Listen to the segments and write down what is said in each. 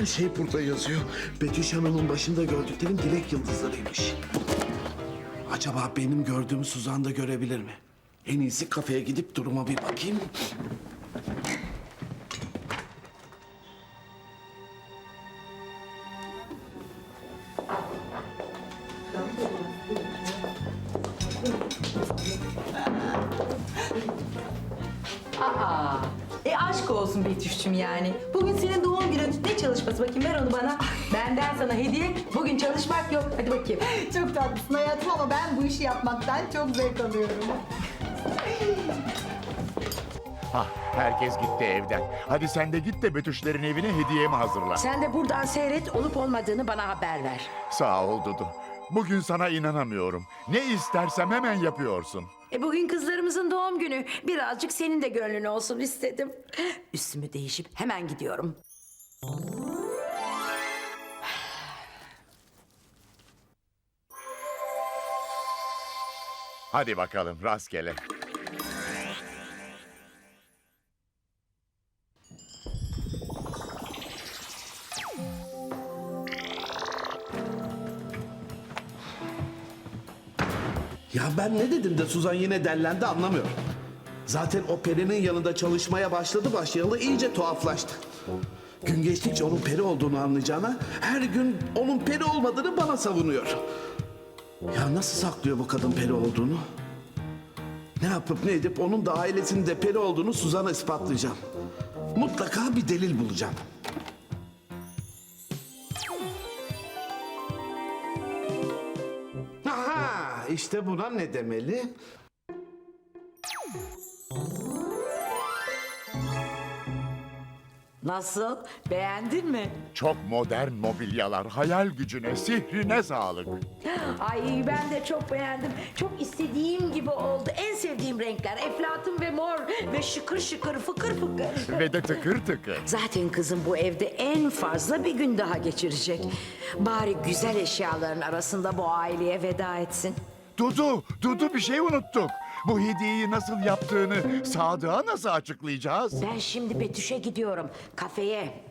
Her şey burada yazıyor. Betüş Hanım'ın başında gördüklerim dilek yıldızlarıymış. Acaba benim gördüğümü Suzan da görebilir mi? En iyisi kafeye gidip duruma bir bakayım. Aa, e aşk olsun Betüş'cüm yani. Bugün senin doğum günün. Ne çalışması bakayım ver onu bana. Benden sana hediye. Bugün çalışmak yok. Hadi bakayım. Çok tatlısın hayatım ama ben bu işi yapmaktan çok zevk alıyorum. Hah, herkes gitti evden. Hadi sen de git de Betüşlerin evine hediyemi hazırla. Sen de buradan seyret olup olmadığını bana haber ver. Sağ ol Dudu. Bugün sana inanamıyorum. Ne istersem hemen yapıyorsun. E bugün kızlarımızın doğum günü. Birazcık senin de gönlün olsun istedim. Üstümü değişip hemen gidiyorum. Hadi bakalım rastgele. Ya ben ne dedim de Suzan yine dellendi anlamıyorum. Zaten o perinin yanında çalışmaya başladı başlayalı iyice tuhaflaştı. Gün geçtikçe onun peri olduğunu anlayacağına her gün onun peri olmadığını bana savunuyor. Ya nasıl saklıyor bu kadın peri olduğunu? Ne yapıp ne edip onun da ailesinin de peri olduğunu Suzan'a ispatlayacağım. Mutlaka bir delil bulacağım. İşte buna ne demeli? Nasıl? Beğendin mi? Çok modern mobilyalar, hayal gücüne, sihrine sağlık. Ay ben de çok beğendim. Çok istediğim gibi oldu. En sevdiğim renkler. Eflatun ve mor ve şıkır şıkır fıkır fıkır. Ve de tıkır tıkır. Zaten kızım bu evde en fazla bir gün daha geçirecek. Bari güzel eşyaların arasında bu aileye veda etsin. Dudu, Dudu bir şey unuttuk. Bu hediyeyi nasıl yaptığını Sadık'a nasıl açıklayacağız? Ben şimdi Betüş'e gidiyorum kafeye.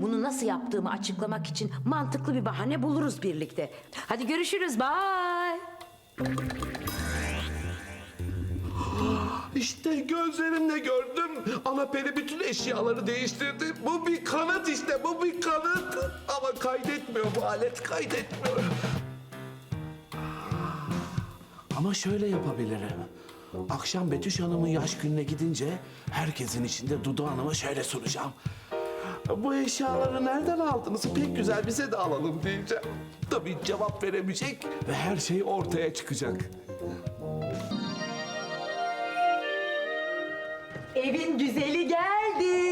Bunu nasıl yaptığımı açıklamak için mantıklı bir bahane buluruz birlikte. Hadi görüşürüz. Bye. İşte gözlerimle gördüm. Ana peri bütün eşyaları değiştirdi. Bu bir kanıt işte, bu bir kanıt. Ama kaydetmiyor bu alet, kaydetmiyor. Ama şöyle yapabilirim. Akşam Betüş Hanım'ın yaş gününe gidince herkesin içinde Dudu Hanım'a şöyle soracağım. Bu eşyaları nereden aldınız? Pek güzel bize de alalım diyeceğim. Tabii cevap veremeyecek ve her şey ortaya çıkacak. Evin güzeli geldi.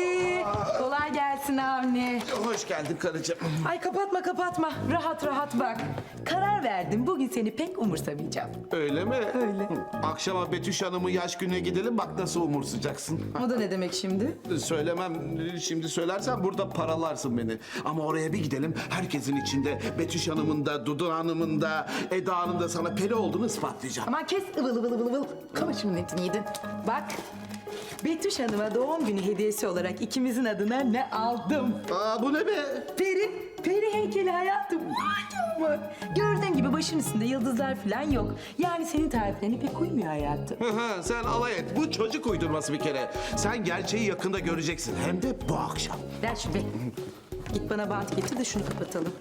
Kolay gelsin Avni. Hoş geldin karıcığım. Ay kapatma kapatma. Rahat rahat bak. Karar verdim. Bugün seni pek umursamayacağım. Öyle mi? Öyle. Akşama Betüş Hanım'ın yaş gününe gidelim bak nasıl umursayacaksın. O da ne demek şimdi? Söylemem şimdi söylersen burada paralarsın beni. Ama oraya bir gidelim herkesin içinde Betüş Hanım'ın da Dudu Hanım'ın da Eda Hanım'ın da sana peri olduğunu ispatlayacağım. Aman kes ıvıl ıvıl ıvıl ıvıl. Kamışımın etini yedin. Bak. Betüş Hanım'a doğum günü hediyesi olarak ikimizin adına ne aldım? Aa bu ne be? Peri, peri heykeli hayatım. Mü? Gördüğün gibi başın üstünde yıldızlar falan yok. Yani senin tariflerine pek uymuyor hayatım. Hı hı, Sen alay et. Bu çocuk uydurması bir kere. Sen gerçeği yakında göreceksin. Hem de bu akşam. Ver şunu be. Git bana bant getir de şunu kapatalım.